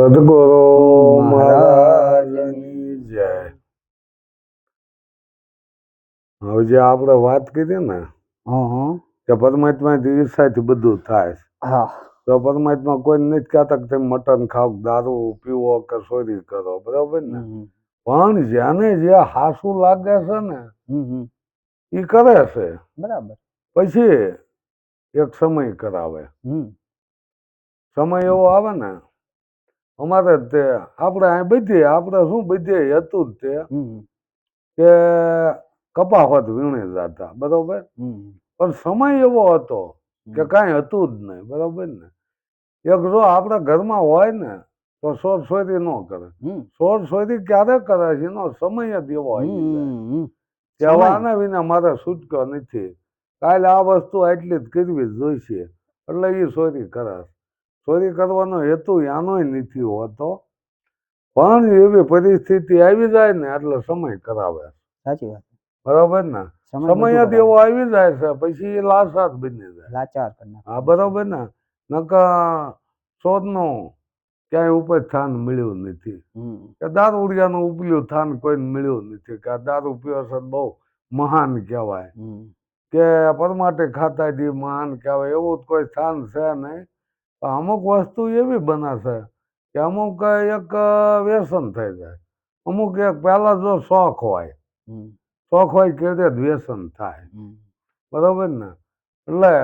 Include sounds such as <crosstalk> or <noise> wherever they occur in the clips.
સદગુરુ મહારાજની જય. હવે જે આપણે વાત કરી ને કે પરમાત્મા ઈર્ષાથી બધું થાય છે. તો પરમાત્મા કોઈ નથી કહેતા કે મટન ખાવ દારૂ પીવો કે સોરી કરો બરાબર ને? પણ જેને જે હાસું લાગે છે ને એ કરે છે. બરાબર. પછી એક સમય કરાવે. સમય એવો આવે ને અમારે તે આપણે અહીં બધી આપણે શું બધી હતું જ તે કે કપા વીણી જતા બરોબર? પણ સમય એવો હતો કે કાંઈ હતું જ નહીં બરોબર ને? એક જો આપણા ઘરમાં હોય ને તો સોર સોરી ન કરે. સોર સોરી ક્યારે કરે છે? એનો સમય જ એવો જાય. કહેવાના વિના મારે છૂટકો નથી. કાલે આ વસ્તુ આટલી જ કરવી જોઈશે એટલે એ ચોરી કરે ચોરી કરવાનો હેતુ આનોય નથી હોતો. પણ એવી પરિસ્થિતિ આવી જાય ને એટલે સમય કરાવે. સાચી વાત. બરોબર ને? સમય જ એવો આવી જાય છે પછી એ લાશાત બની જાય. લાચાર હા બરોબર ને? નકા શોધનું ક્યાંય ઉપર સ્થાન મળ્યું નથી. કે દારૂડિયાનું ઉપલ્યું સ્થાન કોઈને મળ્યું નથી કે દારૂ પીવો છે બહુ મહાન કહેવાય. કે પરમાટે ખાતા દી મહાન કહેવાય એવું જ કોઈ સ્થાન છે નહીં. અમુક વસ્તુ એવી બનાશે કે અમુક એક વ્યસન થઈ જાય. અમુક એક પહેલા જો શોખ હોય શોખ હોય કે તે વ્યસન થાય. બરોબર ને? એટલે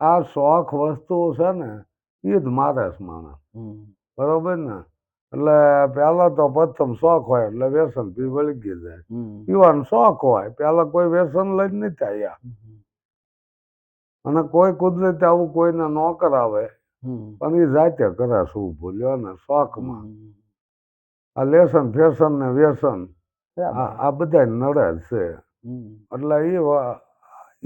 આ શોખ વસ્તુ છે ને એ જ મારે છે માણસ. બરોબર ને? એટલે પહેલા તો પ્રથમ શોખ હોય એટલે વ્યસન પી વળગી જાય. પીવાનું શોખ હોય પહેલા કોઈ વ્યસન લઈ જ નથી આવ્યા અને કોઈ કુદરતે આવું કોઈને ન કરાવે પણ એ જાતે કરે શું ભૂલ્યો ને શોખમાં આ લેસન ફેશન ને વ્યસન આ બધા નડે જ છે. એટલે એ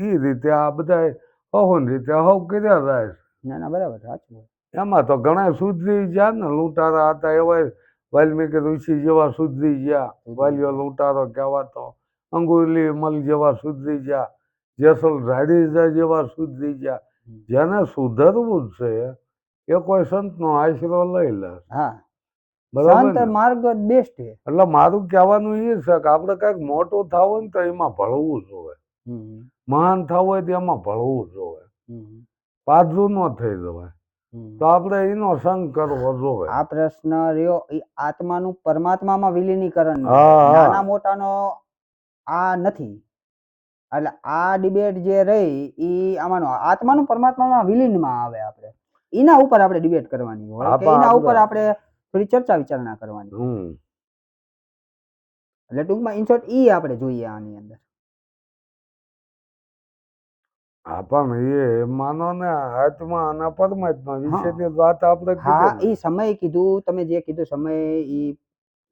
એ રીતે આ બધા અહોન રીતે હવ કર્યા જાય. ના ના બરાબર સાચું એમાં તો ઘણા સુધરી ગયા ને લૂંટારા હતા એવા વાલ્મીકી ઋષિ જેવા સુધરી ગયા. વાલીઓ લૂંટારો કહેવાતો અંગુલી મલ જેવા સુધરી ગયા જેસલ રાડી જેવા સુધરી ગયા. જેને સુધરવું જ છે એ કોઈ સંતનો આશરો લઈ લે. હા. બરાબર માર્ગ બેસ્ટ છે. એટલે મારું કહેવાનું એ છે કે આપણે કંઈક મોટું થવું ને તો એમાં ભળવું જોઈએ મહાન થવું હોય તો એમાં ભળવું જોઈએ હમ. પાછું ન થઈ જવાય. તો આપણે એનો સંગ કરવો જોવે. આ પ્રશ્ન રહ્યો એ આત્માનું પરમાત્મામાં વિલીનીકરણ. નાના મોટાનો આ નથી. એટલે આ ડિબેટ જે રહી એ આમાંનો આત્માનું પરમાત્મામાં વિલીનમાં આવે આપણે. એના ઉપર આપણે ડિબેટ કરવાની હોય કે એના ઉપર આપણે થોડી ચર્ચા વિચારણા કરવાની એટલે ટૂંકમાં ઇનશોર્ટ ઈ આપણે જોઈએ આની અંદર. હા પણ એ માનો ને આત્મા અને પરમાત્મા વિશેની વાત આપણે હા એ સમય કીધું તમે જે કીધું સમય ઈ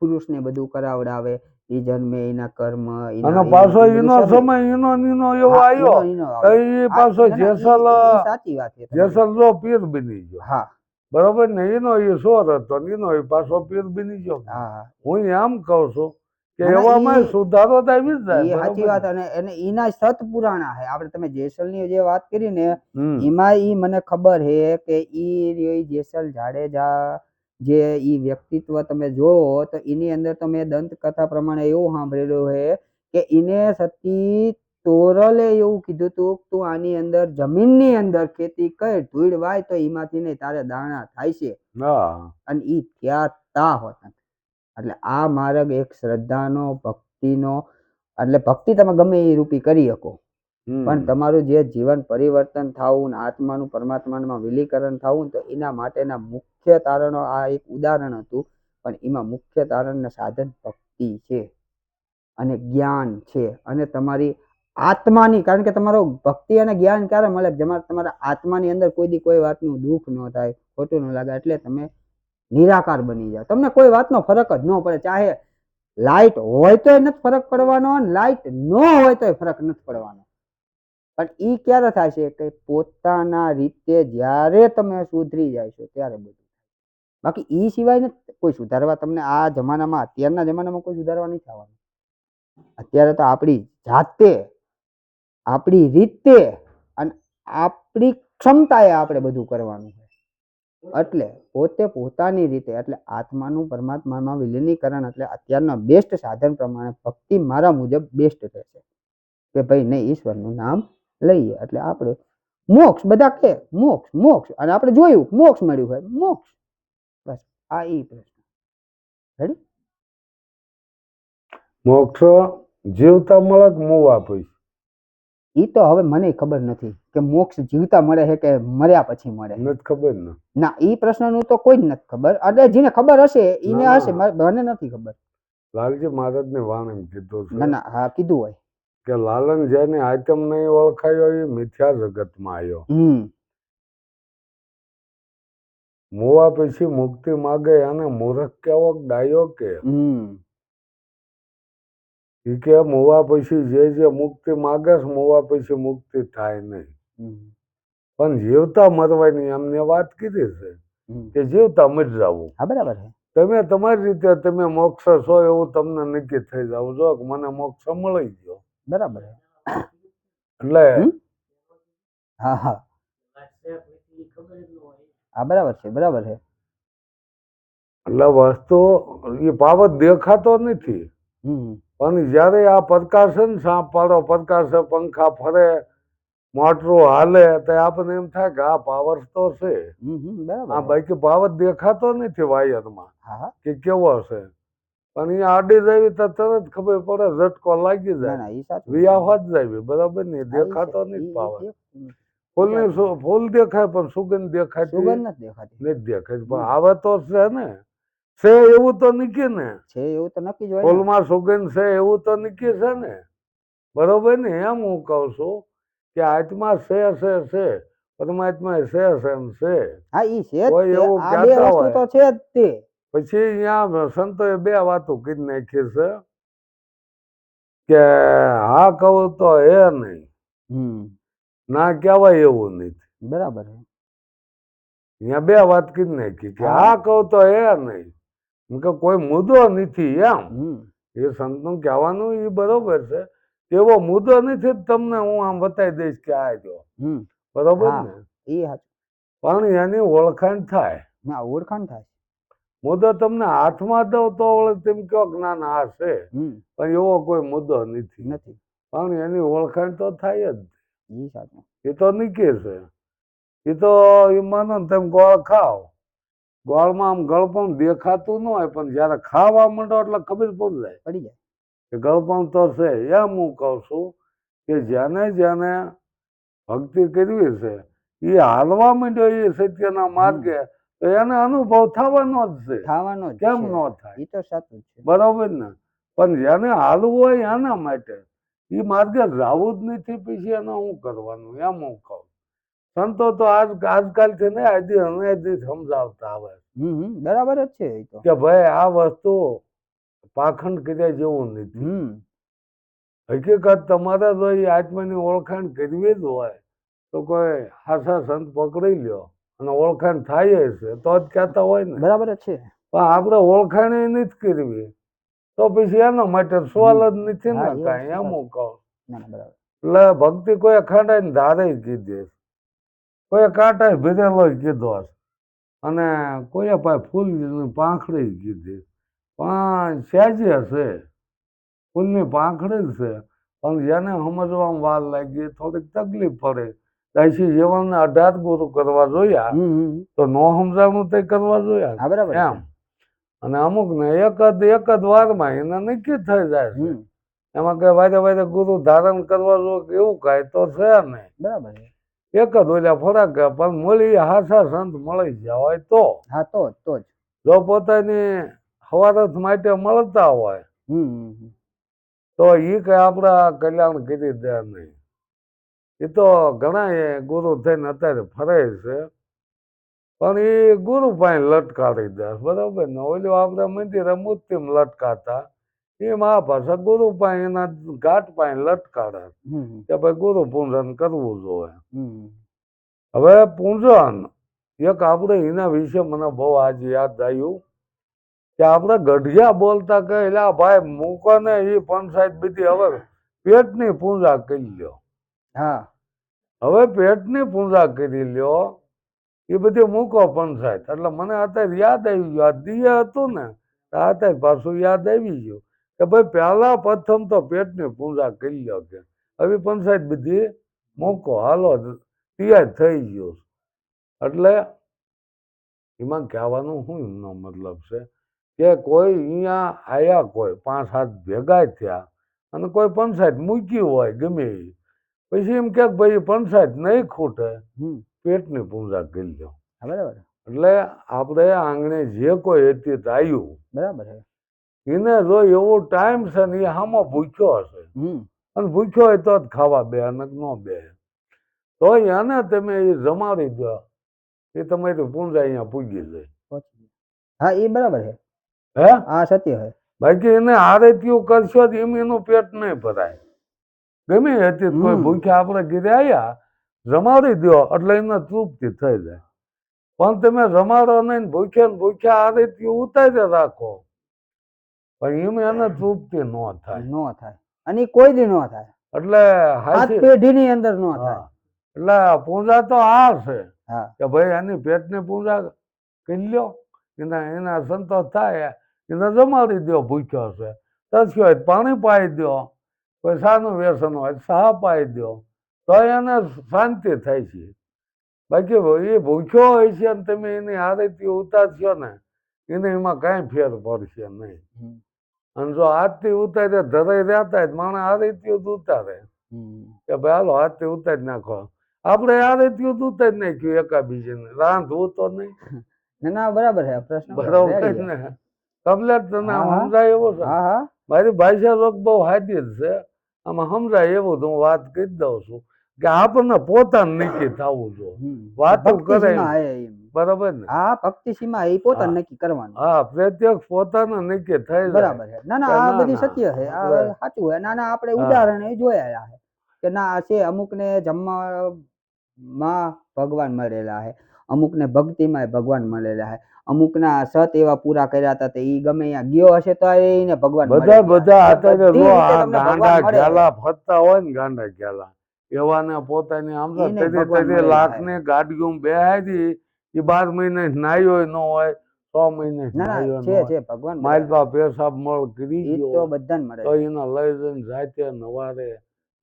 પુરુષને બધું કરાવડાવે ઈ જન્મે એના કર્મ એનો પાછો એનો સમય એનો નીનો એવો આવ્યો. એ પાછો જેસલ સાચી વાત છે જેસલ જો પીર બની ગયો. હા. બરોબર ને? એનો એ સોર હતો ને એનો એ પાછો પીર બની ગયો. હા હા. હું એમ કહું છું કે એવામાં સુધારો આવી જ એ જાય સાચી વાત અને એને એના સત પુરાણા છે આપણે તમે જેસલની જે વાત કરી ને એમાં ઈ મને ખબર છે કે ઈ જેસલ જાડેજા જે ઈ વ્યક્તિત્વ તમે જોવો તો એની અંદર તો મેં દંતકથા પ્રમાણે એવું સાંભળેલું છે કે એને સતી તોરલે એવું કીધું તું કે તું આની અંદર જમીનની અંદર ખેતી કર ધૂળ વાય તો એમાંથી નહીં તારે દાણા થાય છે. અને ઈ ત્યાં તા હોતા એટલે આ માર્ગ એક શ્રદ્ધાનો ભક્તિનો એટલે ભક્તિ તમે ગમે એ રૂપી કરી શકો. પણ તમારું જે જીવન પરિવર્તન થવું ને આત્માનું પરમાત્મામાં વિલીકરણ થવું ને તો એના માટેના મુખ્ય તારણો આ એક ઉદાહરણ હતું, પણ એમાં મુખ્ય તારણ ને સાધન ભક્તિ છે અને જ્ઞાન છે અને તમારી આત્માની, કારણ કે તમારો ભક્તિ અને જ્ઞાન ક્યારે મળે? જેમાં તમારા આત્માની અંદર કોઈ દી કોઈ વાતનું દુઃખ ન થાય, ખોટું ન લાગે, એટલે તમે નિરાકાર બની જાઓ. તમને કોઈ વાતનો ફરક જ ન પડે. ચાહે લાઇટ હોય તો નથી ફરક પડવાનો લાઈટ ન હોય તોય ફરક નથી પડવાનો. પણ એ ક્યારે થાય છે કે પોતાના રીતે જ્યારે તમે સુધરી જાય છો, ત્યારે બધું બાકી એ સિવાયને કોઈ સુધારવા તમને આ જમાનામાં, અત્યારના જમાનામાં કોઈ સુધારવા નહીં થવાનું. અત્યારે તો આપણી જાતે, આપણી રીતે અને આપણી ક્ષમતાએ આપણે બધું કરવાનું છે. એટલે પોતે પોતાની રીતે, એટલે આત્માનું પરમાત્મામાં વિલીનીકરણ, એટલે અત્યારના બેસ્ટ સાધન પ્રમાણે ભક્તિ મારા મુજબ બેસ્ટ રહેશે. કે ભાઈ નહીં, ઈશ્વરનું નામ લઈએ, એટલે આપણે મોક્ષ, બધા કે મોક્ષ મોક્ષ, અને આપણે જોયું, મોક્ષ મળ્યું હોય, મોક્ષ. બસ આ એ પ્રશ્ન. મોક્ષ જીવતા મળે કે મોવા પૈસા એ તો હવે મને ખબર નથી કે મોક્ષ જીવતા મળે છે કે મર્યા પછી મળે નથી ખબર ને. ના એ પ્રશ્નનું તો કોઈ જ નથી ખબર. એટલે જેને ખબર હશે એને હશે મને નથી ખબર. લાલજી મહારાજની વાણી કીધું ના છે. ના હા કીધું હોય. કે લાલન જેની આઈટમ નહીં ઓળખાયો એ મિથ્યા જગતમાં આવ્યો. હમ. મોવા પછી મુક્તિ માગે અને મૂર્ખ કેવો ડાયો કે? એ કે મોવા પછી જે જે મુક્તિ માગે છે મોવા પછી મુક્તિ થાય નહીં. પણ જીવતા મરવાની એમને વાત કીધી છે કે જીવતા મરી જવું. હા બરાબર છે. તમે તમારી રીતે તમે મોક્ષ છો એવું તમને નક્કી થઈ જાવ. જો કે મને મોક્ષ મળી ગયો. બરાબર એટલે હા હા. હા બરાબર છે બરાબર છે. એટલે વસ્તુ એ પાવત દેખાતો નથી. પણ જ્યારે આ પ્રકાશન સાપ પાડો પ્રકાશ પંખા ફરે મોટરું હાલે તો આપણને એમ થાય કે આ પાવર તો છે. આ. બાકી પાવર દેખાતો નથી વાયરમાં. કે કેવો છે પણ એ આડી જાય તો તરત ખબર પડે ઝટકો લાગી જાય. ના ઈ વિયા જ જાય બરાબર ને? દેખાતો. નથી પાવર ફૂલની ફૂલ દેખાય પણ સુગંધ દેખાય સુગંધ નથી દેખાતી. નથી દેખાય પણ આવે તો છે ને. છે એવું તો નીકળે ને. છે એવું તો નક્કી જ હોય. ફૂલમાં સુગંધ છે એવું તો નીકળે છે ને. બરોબર ને? એમ હું કહું છું કે આત્મા છે છે છે. પરમાત્મા છે છે એમ છે. હા ઈ છે કોઈ એવું કહેતા હોય. તો છે જ તે. પછી અહીંયા સંતોએ બે વાતો કરી નાખી છે કે હા કહું તો એ નહીં. ના કહેવાય એવું નથી. બરાબર ત્યાં અહીંયા બે વાત કરી નાખી કે હા. હા કહું તો એ નહીં. કે કોઈ મુદ્દો નથી એમ. એ સંતનું કહેવાનું એ બરોબર છે. એવો મુદ્દો નથી તમને હું આમ બતાવી દઈશ કે આ જો. બરોબર. ને? પણ એની ઓળખાણ થાય. ના ઓળખાણ થાય મુદ્દો તમને હાથમાં દઉં તો ઓળખ તેમ કહો કે ના ના આ છે. પણ એવો કોઈ મુદ્દો નથી. નથી. પણ એની ઓળખાણ તો થાય જ. ઈ સાચું. એ તો નીકળે છે. એ તો એ માનો ને તેમ ગોળ ખાવ ગોળમાં આમ ગળપણ દેખાતું ન હોય પણ જ્યારે ખાવા માંડો એટલે ખબર પડી જાય. પડી જાય. કે ગળપણ તો છે. એમ હું કહું છું કે જેને જેને ભક્તિ કરવી છે એ હાલવા માંડ્યો એ સત્યના માર્ગે તો એને અનુભવ થવાનો જ છે. ખાવાનો કેમ. ન થાય? એ તો સાચું છે. બરોબર ને? પણ જેને હાલવું હોય એના માટે. એ માર્ગે રાવો જ નથી પછી એને શું કરવાનું? એમ હું કહું. સંતો તો આજ આજકાલથી ને આદિ અનાયથી સમજાવતા આવે. બરાબર જ છે કે ભાઈ આ વસ્તુ પાખંડ કર્યા જેવું નથી. હકીકત તમારે જો એ આત્માની ઓળખાણ કરવી જ હોય. તો કોઈ હાસા સંત પકડી લ્યો. અને ઓળખાણ થાય છે તો જ કહેતા હોય ને. બરાબર જ છે. પણ આપણે ઓળખાણ નથી કરવી. તો પછી એના માટે સવાલ જ નથી ને કઈ એમ હું કહું. ના ના એટલે ભક્તિ કોઈ ખાંડાઈને ધારે કીધી. કોઈ કાંટા ભીરેલો કીધો અને કોઈ પાસે ફૂલની પાંખડી કીધી. પણ સહેજી હશે. ફૂલની પાંખડી જ છે. પણ જેને સમજવામાં વાર લાગી થોડીક તકલીફ પડે. ત્યાંથી જીવનને અઢાર ગુરુ કરવા જોયા. તો ન સમજાણું તે કરવા જોયા. બરાબર એમ. અને અમુક ને એક જ એક જ વારમાં એને નક્કી થઈ જાય છે. એમાં કઈ વારે વારે ગુરુ ધારણ કરવા જો એવું કાંઈ તો છે નહીં. બરાબર એક જ ઓલા ફરક પણ મળી હાસા સંત મળી ગયા હોય તો. હા તો તો જ. જો પોતાની હવારત માટે મળતા હોય. તો એ કઈ આપણા કલ્યાણ કરી દે નહીં. એ તો ઘણા ગુરુ થઈને અત્યારે ફરે છે. પણ એ ગુરુ પાસે લટકાડી દે બરાબર ને? ઓલું આપણે મંદિરે મૂર્તિમ લટકાતા. એ મહાભાષા ગુરુ પાસે એના ઘાટ પાસે લટકાડે. કે ભાઈ ગુરુ પૂજન કરવું જોઈએ. હવે પૂજન એક આપણે એના વિશે મને બહુ આજે યાદ આવ્યું કે આપણે ગઢિયા બોલતા કે એલા ભાઈ મૂકો ને એ પંચાયત બીજી હવે પેટની પૂજા કરી લ્યો. હા. હવે પેટની પૂજા કરી લ્યો. એ બધી મૂકો પંચાયત એટલે મને અત્યારે યાદ આવી ગયું. આ દિય હતું ને અત્યારે પાછું યાદ આવી ગયું કે ભાઈ પહેલા પ્રથમ તો પેટની પૂજા કરી લો કે. હવે પંચાયત બધી મૂકો. હાલો, તૈયાર થઈ ગયો. એટલે એમાં કહેવાનું શું એમનો મતલબ છે કે કોઈ અહીંયા આયા કોઈ, પાંચ સાત ભેગા થયા અને કોઈ પંચાયત મૂકી હોય ગમે એ. પછી એમ કે ભાઈ પંચાયત નહીં ખૂટે. પેટની પૂજા કરી લો બરાબર. એટલે આપણે આંગણે જે કોઈ અતીત આવ્યું બરાબર એને જો એવો ટાઈમ છે ને એ હામાં ભૂખ્યો હશે. હમ. અને ભૂખ્યો હોય તો જ ખાવા બે અને ન બે. તો એને તમે એ જમાડી દો. એ તમારી પૂંજા અહીંયા પૂગી જાય. હા એ બરાબર છે. હે? હા સત્ય હે બાકી એને આરતીઓ કરશો તો એમ એનું પેટ નહીં ભરાય. ગમે હતી કોઈ ભૂખ્યા આપણે ઘરે આવ્યા જમાડી દો એટલે એને તૃપ્તિ થઈ જાય. પણ તમે જમાડો નહીં ભૂખ્યા ને ભૂખ્યા આ રીતે ઉતારી રાખો. પણ એમ એને તૃપ્તિ ન થાય. ન થાય. અને કોઈ દી ન થાય. એટલે હાચી- પેઢીની અંદર ન થાય. એટલે પૂજા તો આ છે. કે ભાઈ એની પેટની પૂજા કરી લ્યો. એના એના સંતોષ થાય. એને જમાડી દો ભૂખ્યો છે. તસ્યો પાણી પાઈ દો પૈસાનું વ્યસન હોય સહા પાઈ દો તો એને શાંતિ થાય છે. બાકી એ ભૂખ્યો હોય છે અને તમે એની આરતી ઉતારશો ને એને એમાં કાંઈ ફેર પડશે નહીં. અને જો આજથી ઉતારે ધરાઈ રહેતા જ માણસ આરતીઓ જ ઉતારે. કે ભાઈ હાલો હાથથી ઉતારી નાખો. આપણે આરતીઓ જ ઉતારી નાખ્યું એકાબીજીને. બીજીને રાંધવું તો નહીં. <laughs> ના ના બરાબર છે. પ્રશ્ન બરાબર ને? કમલેટ તને. સમજાય એવો છે? હા હા. મારી ભાષા લોક બહુ હાજર જ છે. આમાં સમજાય એવું તો હું વાત કરી દઉં છું. કે આપણને પોતાને નક્કી થવું જો. વાતો કરે. બરાબર ને? હા ભક્તિ સીમા એ પોતાને નક્કી કરવાનું. હા પ્રત્યક્ષ પોતાને નક્કી થઈ બરાબર છે. ના ના આ બધી સત્ય છે. આ સાચું છે. ના ના આપણે ઉદાહરણ એ જોયેલા છે. કે ના આ છે અમુકને જમવા માં ભગવાન મળેલા છે. અમુક ને ભક્તિમાં ભગવાન મળેલા છે. અમુકના સત એવા પૂરા કર્યા હતા તે ઈ ગમે ત્યાં ગયો હશે તો એને ભગવાન બધા બધા હતા જો આ ગાંડા. ઘેલા ફરતા હોય ને ગાંડા ઘેલા એવાને પોતાની આમ તો એને તેરી ભગવાન તેરી મળેલા લાખની ગાડીઓ એ બાર મહિને નાયો ન હોય છ મહિને છે છે ભગવાન માલ મળેલા. પેશાબ મળ કરી તો બધાને મળે. તો. એને લઈ જઈને જાતે નવારે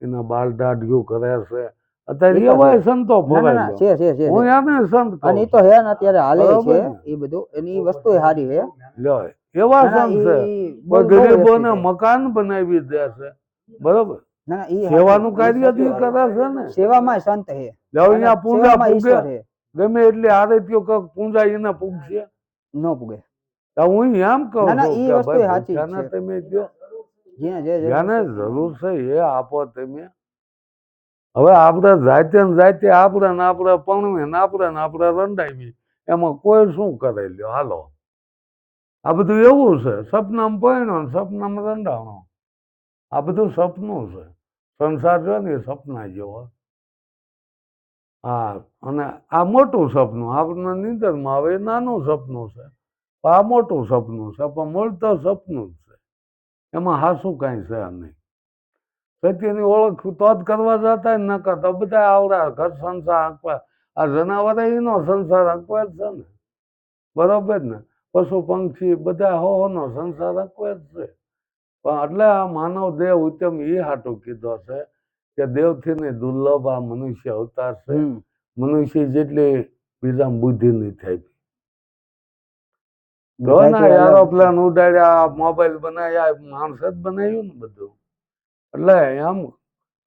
એના બાલ દાઢિયું કરે છે. અત્યારે એવા સંતો ફરાય છે છે છે હું છે. સંત અને તો હે ને અત્યારે હાલે છે એ બધું. એની વસ્તુ સારી છે લ્યો એવા સંત છે. ગરીબોને મકાન બનાવી દે છે. બરોબર? ના, ના, ઈ સેવાનું કાર્ય છે ને? સેવામાં સંત હે. અહીંયા પૂજા પૂગે ગમે એટલે આરતીઓ કંઈક પૂજા એને પૂગશે ન પૂગે. તો હું એમ કહું ના, ઈ વસ્તુ સાચી છે. તમે જો જેને જે જે જરૂર છે એ આપો તમે. હવે આપણે જાતે ને જાતે આપણે ને આપણે પણવી ને આપણે ને આપણે રંડાવી એમાં કોઈ શું કરે લ્યો? હાલો. આ બધું એવું છે. સપનામાં પરણો ને સપનામાં રંડાણો આ બધું સપનું છે. સંસાર જો ને એ સપના જેવો. હા, અને આ મોટું સપનું આપણને નિંદરમાં આવે એ નાનું સપનું છે. આ મોટું સપનું છે, પણ મૂળ તો સપનું જ છે. એમાં હાસું કાંઈ છે નહીં. સત્યની ઓળખ તો જ કરવા જતા ન કરતા બધા આવડા ઘર સંસાર આંકવા. આ જનાવર એનો સંસાર આંકવા જ છે ને. બરાબર ને? પશુ પંક્ષી બધા હોનો સંસાર આંકવા જ છે. પણ એટલે આ માનવ દેહ ઉત્તમ એ હાટું કીધો છે કે દેવથી ને દુર્લભ આ મનુષ્ય અવતાર છે. મનુષ્ય જેટલી બીજા બુદ્ધિ નહીં થાય. એરોપ્લેન ઉડાડ્યા મોબાઈલ બનાવ્યા માણસ જ બનાવ્યું ને બધું. એટલે એમ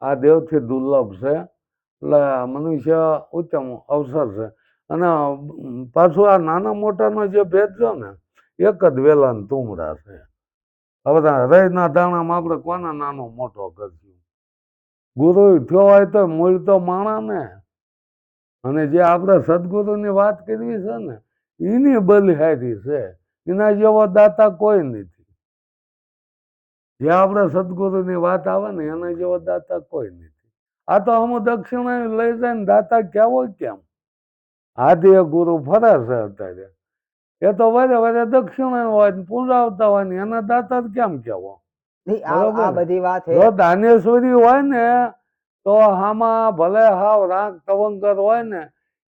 આ દેવથી દુર્લભ છે. એટલે આ મનુષ્ય ઉત્તમ અવસર છે. અને પાછું આ નાના મોટાનો જે ભેદ છે ને એક જ વેલા ને તુમડા છે. હવે હૃદયના દાણામાં આપણે કોને નાનો મોટો કરશું ગુરુ થયો હોય તો મૂળ તો માણા ને અને જે આપણે સદગુરુની વાત કરવી છે ને, એની બલિહારી છે. એના જેવો દાતા કોઈ નથી. જે આપણે સદગુરુની વાત આવે ને, એના જેવો દાતા કોઈ નથી. આ તો અમુક દક્ષિણા લઈ જાય ને, દાતા કહેવો કેમ? આદિ ગુરુ ફરે છે અત્યારે. એ તો વરે વરે દક્ષિણ હોય ને પૂજાવતા હોય ને એના દાતા કેમ કેવો? આ? બધી વાત જો દાનેશ્વરી હોય ને તો આમાં ભલે હાવ રાગ તવંકર હોય ને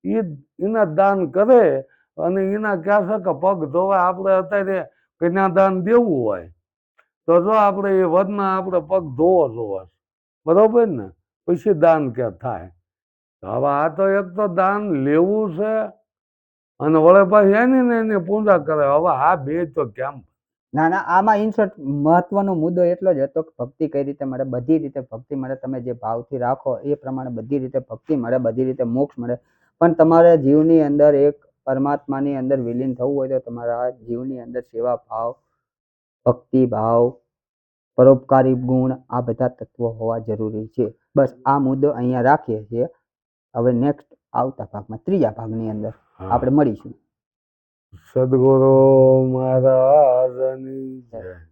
એ એના દાન કરે અને એના કહેશે કે પગ ધોવા આપણે અત્યારે કન્યાદાન દેવું હોય. તો જો આપણે એ વધના આપણે પગ ધોવો જોવા. બરોબર ને? પછી દાન કે થાય? હવે આ તો એક તો દાન લેવું છે અને વળે પાછી એની ને એની પૂજા કરે. હવે આ બે તો કેમ? ના ના, આમાં ઇન્સર્ટ મહત્વનો મુદ્દો એટલો જ હતો કે ભક્તિ કઈ રીતે મળે, બધી રીતે ભક્તિ મળે. તમે જે ભાવથી રાખો એ પ્રમાણે બધી રીતે ભક્તિ મળે, બધી રીતે મોક્ષ મળે. પણ તમારે જીવની અંદર એક પરમાત્માની અંદર વિલીન થવું હોય તો તમારા જીવની અંદર સેવા, ભાવ, ભક્તિ, ભાવ, પરોપકારી ગુણ આ બધા તત્વો હોવા જરૂરી છે. બસ આ મુદ્દો અહીંયા રાખીએ છીએ. હવે નેક્સ્ટ આવતા ભાગમાં, ત્રીજા ભાગની અંદર. આપણે મળીશું. સદગુરુ મહારાજની જય.